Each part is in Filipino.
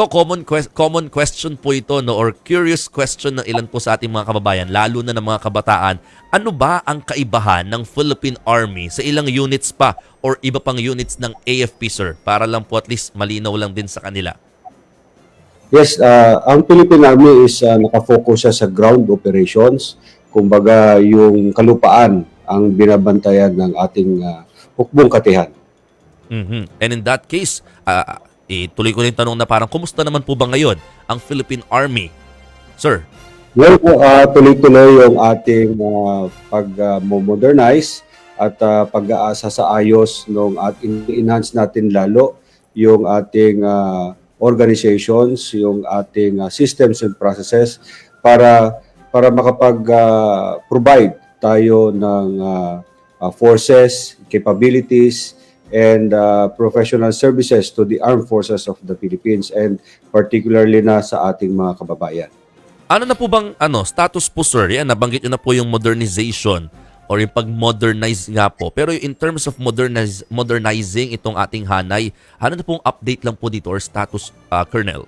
ito common ques- common question po ito no or curious question ng ilan po sa ating mga kababayan lalo na ng mga kabataan. Ano ba ang kaibahan ng Philippine Army sa ilang units pa or iba pang units ng AFP sir para lang po at least malinaw lang din sa kanila. Yes, uh, ang Philippine Army is uh, nakafocus siya sa ground operations. Kumbaga, yung kalupaan ang binabantayan ng ating uh, hukbong katihan. Mhm. And in that case, ah, eh, tuloy ko rin tanong na parang kumusta naman po ba ngayon ang Philippine Army? Sir, po, uh, tuloy-tuloy yung ating uh, pag-modernize at uh, pag-aasa sa ayos nung at enhance natin lalo yung ating uh, organizations, yung ating uh, systems and processes para para makapag-provide tayo ng uh, uh, forces, capabilities, and uh, professional services to the armed forces of the Philippines and particularly na sa ating mga kababayan. ano na po bang ano, status po sir? Yan, nabanggit nyo na po yung modernization or yung pag-modernize nga po. Pero in terms of modernize, modernizing itong ating hanay, ano na pong update lang po dito or status, ah, Colonel?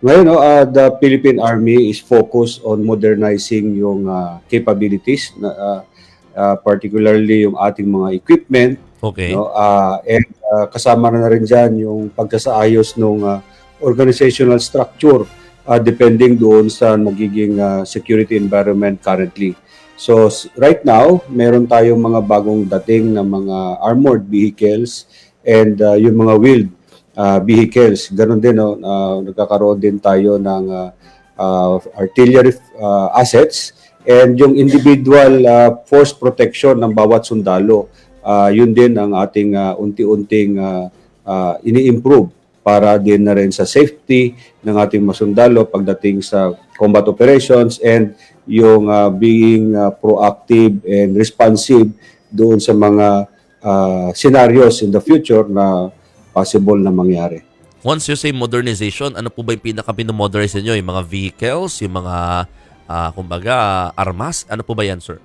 Ngayon, no, uh, the Philippine Army is focused on modernizing yung uh, capabilities, na, uh, uh, particularly yung ating mga equipment, Okay. no, uh, and uh, kasama na rin dyan yung pagsasaayos ng uh, organizational structure uh, depending doon sa magiging uh, security environment currently. So right now, meron tayong mga bagong dating na mga armored vehicles and uh, yung mga wheeled uh, vehicles. Ganon din, no, uh, nagkakaroon din tayo ng uh, uh, artillery uh, assets and yung individual uh, force protection ng bawat sundalo. Uh, yun din ang ating uh, unti-unting uh, uh, ini-improve para din na rin sa safety ng ating masundalo pagdating sa combat operations and yung uh, being uh, proactive and responsive doon sa mga uh, scenarios in the future na possible na mangyari. Once you say modernization, ano po ba yung pinaka-modernize nyo? Yung mga vehicles, yung mga, ah, kumbaga, armas? Ano po ba yan, sir?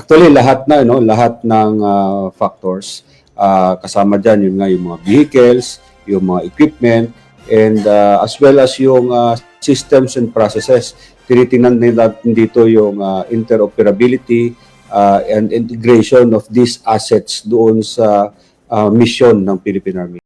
Actually, lahat na, no, lahat ng uh, factors, uh, kasama dyan yung, nga, yung mga vehicles, yung mga equipment, and uh, as well as yung uh, systems and processes. Tinitingnan din natin dito yung uh, interoperability uh, and integration of these assets doon sa uh, mission ng Philippine Army.